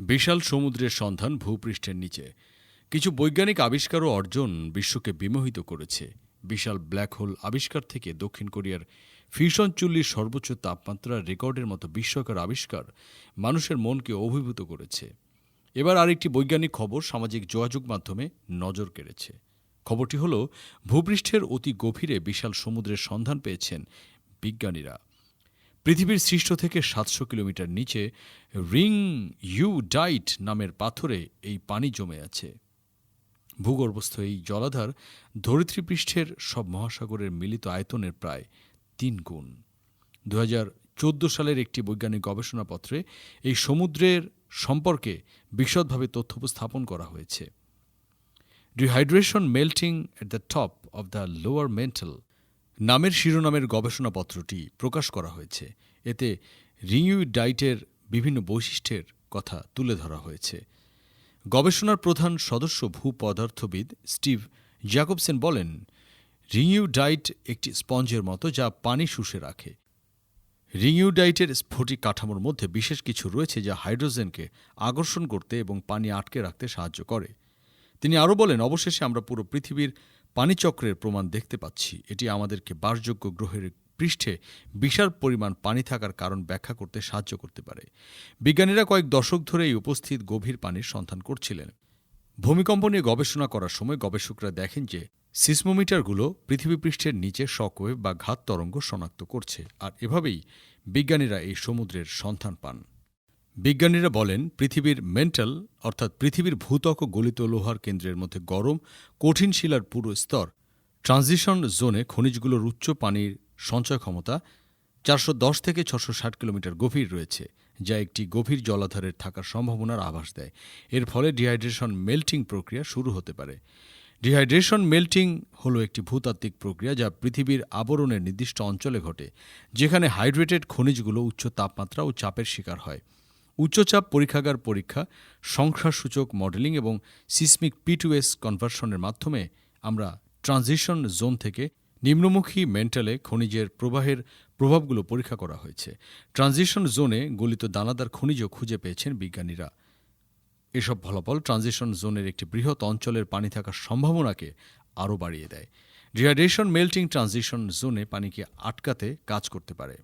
বিশাল সমুদ্রের সন্ধান ভূপৃষ্ঠের নিচে। কিছু বৈজ্ঞানিক আবিষ্কার ও অর্জন বিশ্বকে বিমোহিত করেছে। বিশাল ব্ল্যাক হোল আবিষ্কার থেকে দক্ষিণ কোরিয়ার ফিউশন চুল্লির সর্বোচ্চ তাপমাত্রা রেকর্ডের মতো বিস্ময়কর আবিষ্কার মানুষের মনকে অভিভূত করেছে। এবার আরেকটি বৈজ্ঞানিক খবর সামাজিক যোগাযোগ মাধ্যমে নজর কেড়েছে। খবরটি হল, ভূপৃষ্ঠের অতি গভীরে বিশাল সমুদ্রের সন্ধান পেয়েছেন বিজ্ঞানীরা। পৃথিবীর সৃষ্ট থেকে সাতশো কিলোমিটার নিচে রিং ইউ ডাইট নামের পাথরে এই পানি জমে আছে। ভূগর্ভস্থ এই জলাধার ধরিত্রী পৃষ্ঠের সব মহাসাগরের মিলিত আয়তনের প্রায় তিন গুণ। দু সালের একটি বৈজ্ঞানিক গবেষণাপত্রে এই সমুদ্রের সম্পর্কে বিশদভাবে তথ্য উপস্থাপন করা হয়েছে। Dehydration melting at the top of the lower mantle নামের শিরোনামের গবেষণাপত্রটি প্রকাশ করা হয়েছে। এতে রিংইউডাইটের বিভিন্ন বৈশিষ্ট্যের কথা তুলে ধরা হয়েছে। গবেষণার প্রধান সদস্য ভূপদার্থবিদ স্টিভ জ্যাকবসেন বলেন রিংইউডাইট একটি স্পঞ্জের মতো যা পানি শুষে রাখে। রিংইউডাইটের স্ফটিক কাঠামোর মধ্যে বিশেষ কিছু রয়েছে যা হাইড্রোজেনকে আকর্ষণ করতে এবং পানি আটকে রাখতে সাহায্য করে। তিনি আরও বলেন, অবশেষে আমরা পুরো পৃথিবীর পানিচক্রের প্রমাণ দেখতে পাচ্ছি। এটি আমাদেরকে বাসযোগ্য গ্রহের পৃষ্ঠে বিশাল পরিমাণ পানি থাকার কারণ ব্যাখ্যা করতে সাহায্য করতে পারে। বিজ্ঞানীরা কয়েক দশক ধরে এই উপস্থিত গভীর পানির সন্ধান করছিলেন। ভূমিকম্প নিয়ে গবেষণা করার সময় গবেষকরা দেখেন যে, সিসমোমিটারগুলো পৃথিবী পৃষ্ঠের নিচে শকওয়েভ বা ঘাত তরঙ্গ শনাক্ত করছে। আর এভাবেই বিজ্ঞানীরা এই সমুদ্রের সন্ধান পান। বিজ্ঞানীরা বলেন, পৃথিবীর মেন্টাল, অর্থাৎ পৃথিবীর ভূতক গলিত লোহার কেন্দ্রের মধ্যে গরম, কঠিন শিলার পুরো স্তর, ট্রানজিশন জোনে খনিজগুলোর উচ্চ পানির সঞ্চয় ক্ষমতা চারশো দশ থেকে ছশো ষাট কিলোমিটার গভীর রয়েছে, যা একটি গভীর জলাধারের থাকার সম্ভাবনার আভাস দেয়। এর ফলে ডিহাইড্রেশন মেল্টিং প্রক্রিয়া শুরু হতে পারে। ডিহাইড্রেশন মেল্টিং হলো একটি ভূতাত্ত্বিক প্রক্রিয়া যা পৃথিবীর আবরণের নির্দিষ্ট অঞ্চলে ঘটে, যেখানে হাইড্রেটেড খনিজগুলো উচ্চ তাপমাত্রা ও চাপের শিকার হয়। উচ্চচাপ পরীক্ষাগার পরীক্ষা, সংখ্যাসূচক মডেলিং এবং সিসমিক পিটুএস কনভার্সনের মাধ্যমে আমরা ট্রানজিশন জোন থেকে নিম্নমুখী মেন্টালে খনিজের প্রবাহের প্রভাবগুলো পরীক্ষা করা হয়েছে। ট্রানজিশন জোনে গলিত দানাদার খনিজও খুঁজে পেয়েছেন বিজ্ঞানীরা। এসব ফলাফল ট্রানজিশন জোনের একটি বৃহৎ অঞ্চলের পানি থাকার সম্ভাবনাকে আরও বাড়িয়ে দেয়। ডিহাইড্রেশন মেল্টিং ট্রানজিশন জোনে পানিকে আটকাতে কাজ করতে পারে।